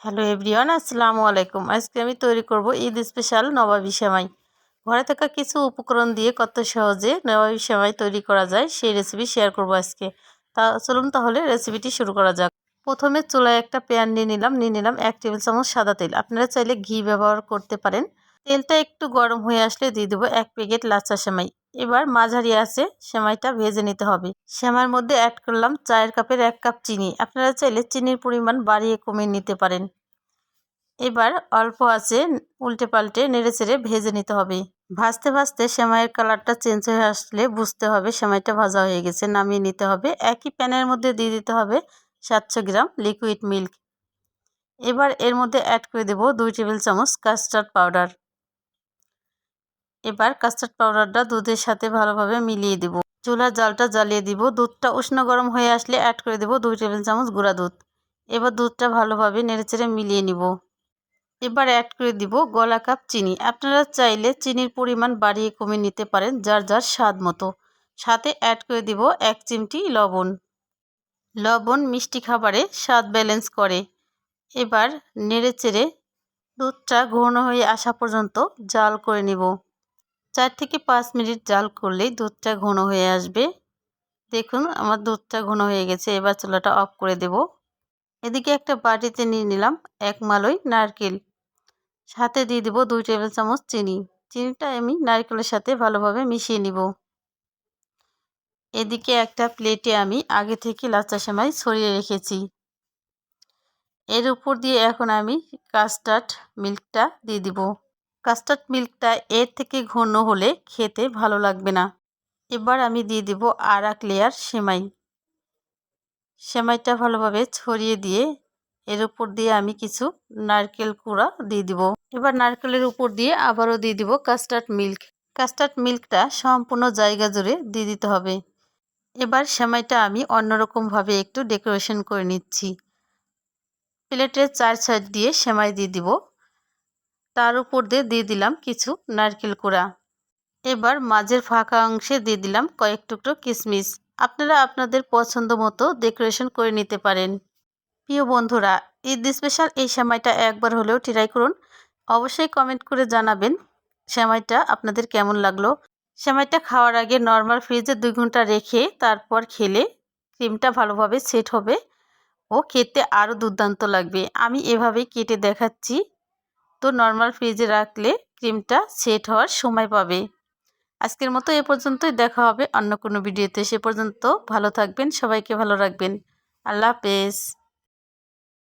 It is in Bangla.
হ্যালো এভরিওয়ান, আসসালামু আলাইকুম। আজকে আমি তৈরি করব ঈদ স্পেশাল নবাবী সেমাই। ঘরে থাকা কিছু উপকরণ দিয়ে কত সহজে নবাবী সেমাই তৈরি করা যায় সেই রেসিপি শেয়ার করব আজকে। তা চলুন তাহলে রেসিপিটি শুরু করা যাক। প্রথমে চুলায় একটা প্যান নিয়ে নিলাম। নিয়ে নিলাম এক টেবিল চামচ সাদা তেল। আপনারা চাইলে ঘি ব্যবহার করতে পারেন। তেলটা একটু গরম হয়ে আসলে দিয়ে দেবো এক প্যাকেট লাচা সেমাই। এবার মাঝারি আছে, সেমাইটা ভেজে নিতে হবে। সেমাইয়ের মধ্যে অ্যাড করলাম চায়ের কাপের এক কাপ চিনি। আপনারা চাইলে চিনির পরিমাণ বাড়িয়ে কমিয়ে নিতে পারেন। এবার অল্প আছে, উল্টে পাল্টে নেড়ে চেড়ে ভেজে নিতে হবে। ভাজতে ভাজতে সেমাইয়ের কালারটা চেঞ্জ হয়ে আসলে বুঝতে হবে সেমাইটা ভাজা হয়ে গেছে, নামিয়ে নিতে হবে। একই প্যানের মধ্যে দিয়ে দিতে হবে সাতশো গ্রাম লিকুইড মিল্ক এবার এর মধ্যে অ্যাড করে দেব দুই টেবিল চামচ কাস্টার্ড পাউডার এবার কাস্টার্ড পাউডারটা দুধের সাথে ভালোভাবে মিলিয়ে দেব। চুলার জালটা জ্বালিয়ে দিব। দুধটা উষ্ণ গরম হয়ে আসলে অ্যাড করে দেব দুই টেবিল চামচ গুঁড়া দুধ। এবার দুধটা ভালোভাবে নেড়েচেড়ে মিলিয়ে নিব। এবার অ্যাড করে দিব গলা কাপ চিনি। আপনারা চাইলে চিনির পরিমাণ বাড়িয়ে কমিয়ে নিতে পারেন যার যার স্বাদ মতো। সাথে অ্যাড করে দিব এক চিমটি লবণ। লবণ মিষ্টি খাবারে স্বাদ ব্যালেন্স করে। এবার নেড়ে চেড়ে দুধটা ঘন হয়ে আসা পর্যন্ত জাল করে নিব। চার থেকে পাঁচ মিনিট জাল করলেই দুধটা ঘন হয়ে আসবে। দেখুন, আমার দুধটা ঘন হয়ে গেছে, এবার চুলাটা অফ করে দেব। এদিকে একটা বাটিতে নিয়ে নিলাম এক মালই নারকেল। সাথে দিয়ে দিব দুই টেবিল চামচ চিনি। চিনিটা আমি নারকেলের সাথে ভালোভাবে মিশিয়ে নিব। এদিকে একটা প্লেটে আমি আগে থেকে লাচা সেমাই ছড়িয়ে রেখেছি। এর উপর দিয়ে এখন আমি কাস্টার্ড মিল্কটা দিয়ে দিব। কাস্টার্ড মিল্কটা এর থেকে ঘন হলে খেতে ভালো লাগবে না। এবার আমি দিয়ে দিব আর এক লেয়ার সেমাই। সেমাইটা ভালোভাবে ছড়িয়ে দিয়ে এর উপর দিয়ে আমি কিছু নারকেল কুড়া দিয়ে দিব। এবার নারকেলের উপর দিয়ে আবারও দিয়ে দিব কাস্টার্ড মিল্ক। কাস্টার্ড মিল্কটা সম্পূর্ণ জায়গা জুড়ে দিয়ে দিতে হবে। এবার সেমাইটা আমি অন্যরকমভাবে একটু ডেকোরেশন করে নিচ্ছি। প্লেটের চার সাইড দিয়ে সেমাই দিয়ে দিব। তার উপর দিয়ে দিয়ে দিলাম কিছু নারকেল কুড়া। এবার মাঝের ফাঁকা অংশে দিয়ে দিলাম কয়েক টুকরো কিশমিশ আপনারা আপনাদের পছন্দ মতো ডেকোরেশন করে নিতে পারেন। প্রিয় বন্ধুরা, ঈদ স্পেশাল এই সেমাইটা একবার হলেও ট্রাই করুন। অবশ্যই কমেন্ট করে জানাবেন সেমাইটা আপনাদের কেমন লাগল। সেমাইটা খাওয়ার আগে নর্মাল ফ্রিজে দুই ঘণ্টা রেখে তারপর খেলে ক্রিমটা ভালোভাবে সেট হবে ও খেতে আরও দুর্দান্ত লাগবে। আমি এভাবেই কেটে দেখাচ্ছি। তো নর্মাল ফ্রিজে রাখলে ক্রিমটা সেট হওয়ার সময় পাবে। আজকের মতো এ পর্যন্তই, দেখা হবে অন্য কোনো ভিডিওতে সে পর্যন্ত ভালো থাকবেন, সবাইকে ভালো রাখবেন। আল্লাহ হাফেজ।